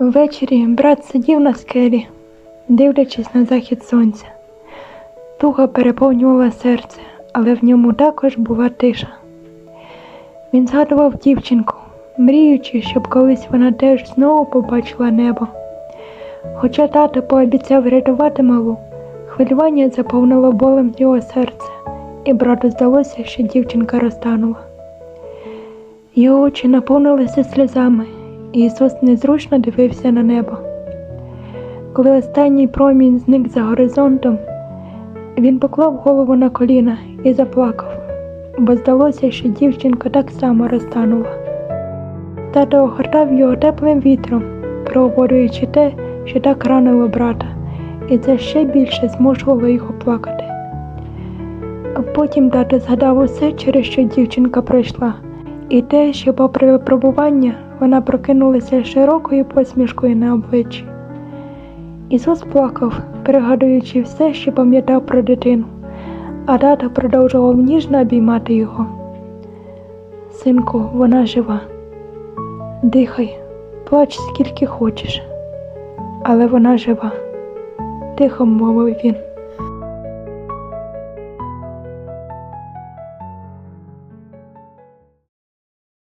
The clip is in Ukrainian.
Ввечері брат сидів на скелі, дивлячись на захід сонця. Туга переповнювала серце, але в ньому також була тиша. Він згадував дівчинку, мріючи, щоб колись вона теж знову побачила небо. Хоча тато пообіцяв рятувати малу, хвилювання заповнило болем його серце, і брату здалося, що дівчинка розтанула. Його очі наповнилися сльозами, Ісус незручно дивився на небо. Коли останній промінь зник за горизонтом, він поклав голову на коліна і заплакав, бо здалося, що дівчинка так само розтанула. Тато огортав його теплим вітром, проговорюючи те, що так ранило брата, і це ще більше змушувало його плакати. Потім тато згадав усе, через що дівчинка пройшла, і те, що, попри випробування, вона прокинулася широкою посмішкою на обличчі. Ісус плакав, пригадуючи все, що пам'ятав про дитину, а тато продовжував ніжно обіймати його. Синку, вона жива. Дихай, плач скільки хочеш, але вона жива, тихо мовив він.